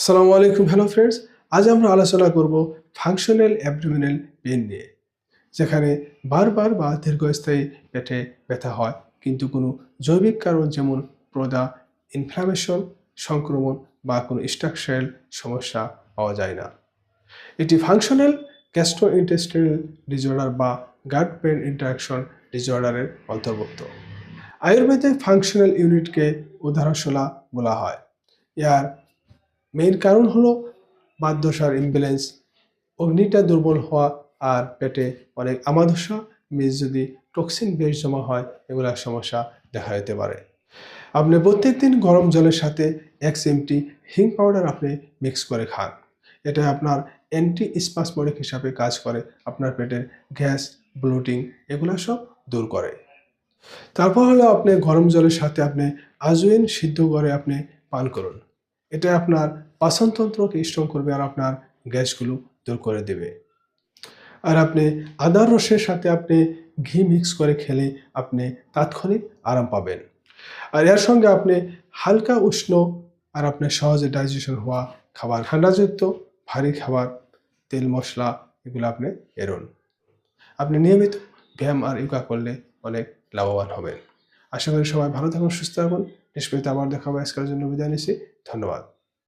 আসসালামু আলাইকুম hello friends আজ আমরা আলোচনা করব ফাংশনাল অ্যাবডোমিনাল পেন নিয়ে, যেখানে বারবার বা দীর্ঘস্থায়ী পেটে ব্যথা হয়। কিন্তু কোনো জৈবিক কারণ যেমন প্রদা ইনফ্লামেশন সংক্রমণ বা কোনো স্ট্রাকচারাল সমস্যা পাওয়া যায় না। এটি ফাংশনাল গ্যাস্ট্রোইন্টেস্টিনাল ডিজর্ডার বা গাট পেন ইন্টারাকশন ডিসঅর্ডারের অন্তর্ভুক্ত। আয়ুর্বেদে ফাংশনাল ইউনিটকে উদাহরণশোলা বলা হয়। ইয়ার মেইন কারণ হলো বাতদশার ইমব্যালেন্স অগ্নিটা দুর্বল হওয়া আর পেটে অনেক আমাদশা মিস যদি টক্সিন বেশ জমা হয়, এগুলার সমস্যা দেখা যেতে পারে। আপনি প্রত্যেকদিন গরম জলের সাথে এক চিমটি হিং পাউডার আপনি মিক্স করে খান। এটা আপনার অ্যান্টি স্পাসমোডিক হিসাবে কাজ করে, আপনার পেটের গ্যাস ব্লোটিং এগুলো সব দূর করে। তারপর হলো আপনি গরম জলের সাথে আপনি আজওইন সিদ্ধ করে আপনি পান করুন। এটা আপনার পাচনতন্ত্রকে স্ট্রং করবে আর আপনার গ্যাসগুলো দূর করে দেবে। আর আপনি আদার রসের সাথে আপনি ঘি মিক্স করে খেলে আপনি তাৎক্ষণিক আরাম পাবেন। আর এর সঙ্গে আপনি হালকা উষ্ণ আর আপনার সহজে ডাইজেশন হওয়া খাবার, ঠান্ডাযুক্ত, ভারী খাবার, তেল, মশলা এগুলো আপনি এড়ুন আপনি নিয়মিত ব্যায়াম আর ইয়োগা করলে অনেক লাভবান হবেন। আশা করি সবাই ভালো থাকুন, সুস্থ থাকুন। নিষ্পৃত আবার দেখা আজকের জন্য বিদায় নিচ্ছি। ধন্যবাদ।